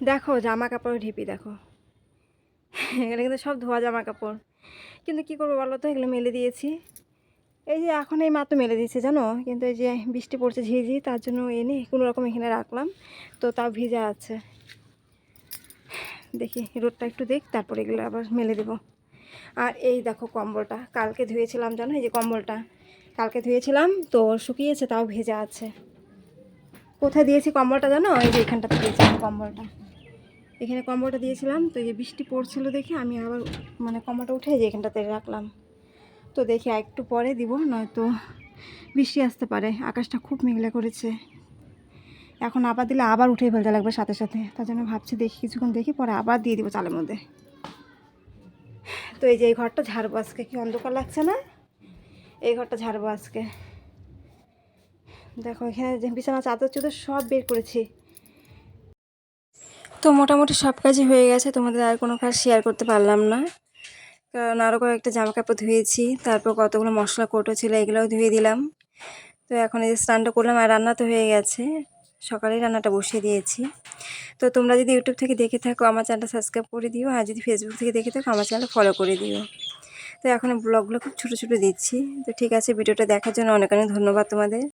দেখো জামা কাপড় ঢিপি দেখো। এখানে কিন্তু সব ধোয়া জামা কাপড় কিন্তু কী করব বলো তো? এগুলো মেলে দিয়েছি। এই যে এখন এই মাত্র মেলে দিয়েছে, জানো? কিন্তু এই যে বৃষ্টি পড়ছে ঝিঝি তার জন্য এনে কোনো রকম এখানে রাখলাম। তো তাও ভিজা আছে। দেখি, রোদটা একটু দেখ, তারপরে এগুলো আবার মেলে দেবো। আর এই দেখো কম্বলটা, কালকে ধুয়েছিলাম, জানো? এই যে কম্বলটা, কালকে ধুয়েছিলাম, তো শুকিয়েছে, তাও ভেজা আছে। কোথায় দিয়েছি কম্বলটা, জানো? এই যে এখানটাতে দিয়েছিলাম কম্বলটা। এখানে কম্বলটা দিয়েছিলাম, তো এই যে বৃষ্টি পড়ছিল দেখে আমি আবার মানে কম্বলটা উঠে যে এখানটাতে রাখলাম। তো দেখি একটু পরে দিব, নয়তো বৃষ্টি আসতে পারে। আকাশটা খুব মেঘলা করেছে। এখন আবার দিলে আবার উঠে ফেলতে লাগবে সাথে সাথে। তার জন্য ভাবছি দেখি কিছুক্ষণ দেখি, পরে আবার দিয়ে দিব চালের মধ্যে। তো এই যে এই ঘরটা ঝাড়বো আজকে, কি অন্ধকার লাগছে না? এই ঘরটা ঝাড়বো আজকে। দেখো এখানে বিছানা, চাদর, চুদর সব বের করেছি। তো মোটামুটি সব কাজই হয়ে গেছে। তোমাদের আর কোনো কাজ শেয়ার করতে পারলাম না। কারণ আরও কয়েকটা জামা কাপড় ধুয়েছি, তারপর কতগুলো মশলা, কোটো ছিল এগুলোও ধুয়ে দিলাম। তো এখন এই স্নানটা করলাম আর রান্না তো হয়ে গেছে। সকালেই রান্নাটা বসিয়ে দিয়েছি। তো তোমরা যদি ইউটিউব থেকে দেখে থাকো, আমার চ্যানেলটা সাবস্ক্রাইব করে দিও। আর যদি ফেসবুক থেকে দেখে থাকো, আমার চ্যানেলটা ফলো করে দিও। তো এখন ব্লগগুলো খুব ছোটো ছোটো দিচ্ছি। তো ঠিক আছে, ভিডিওটা দেখার জন্য অনেক অনেক ধন্যবাদ তোমাদের।